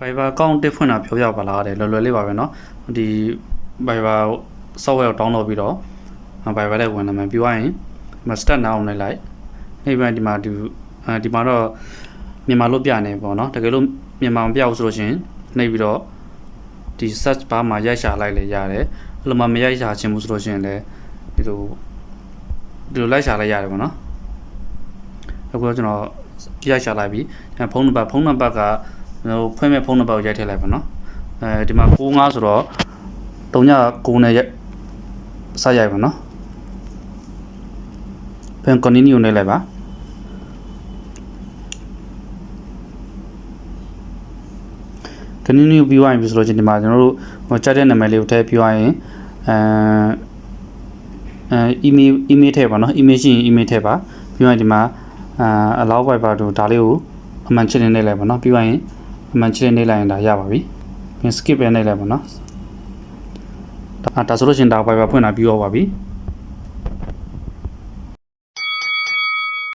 Viber account တစ်ဖွင့်တာပြောပြပါလားတဲ့လွယ်လွယ်လေးပါပဲเนาะဒီ Viber software ကို download ပြီးတော့ Viber နဲ့ဝင်လာမယ်ပြီးသွားရင်ဒီမှာ start now နဲ့လိုက်နေ့ပြန်ဒီမှာဒီအဲဒီမှာတော့မြန်မာလို့ပြနေပေါ့เนาะတကယ်လို့မြန်မာမပြဘူးဆိုလို့ရှိရင်နှိပ်ပြီးတော့ဒီ search bar မှာရိုက်ရှာလိုက်လေရတယ်အဲ့လိုမှမရိုက်ရှာချင်ဘူးဆိုလို့ရှိရင်လည်းဒီလိုဒီလိုလိုက်ရှာလိုက်ရတယ်ပေါ့เนาะအခုတော့ကျွန်တော်ရိုက်ရှာလိုက်ပြီအဲဖုန်းနံပါတ်ဖုန်းနံပါတ်က ဟိုဖွင့်မဲ့ဖုန်းနံပါတ်ကိုရိုက်ထည့်လိုက်ပါနော်အဲဒီမှာ65ဆိုတော့39နဲ့ရိုက်စရိုက်ပါနော်ဖုန်း continue နဲ့လိုက်ပါကနင်းနီပြီးသွားပြီဆိုတော့ဒီမှာကျွန်တော်တို့ချက်တဲ့နာမည်လေးကိုထည့်ပြီးသွားရင်အဲအဲ email email ထည့်ပါနော် email ရှိရင် email ထည့်ပါပြီးရင်ဒီမှာအာ allow viber တို့ဒါလေးကိုအမှန်ချစ်နေလိုက်ပါနော်ပြီးရင် မှန်ချစ်နေလိုက်ရင်ဒါရပါပြီပြန် skip ပဲနေလိုက်ပါနော်ဒါဆိုလို့ရှင်ဒါ Viber ဖွင့်လာပြီးတော့ပါပြီ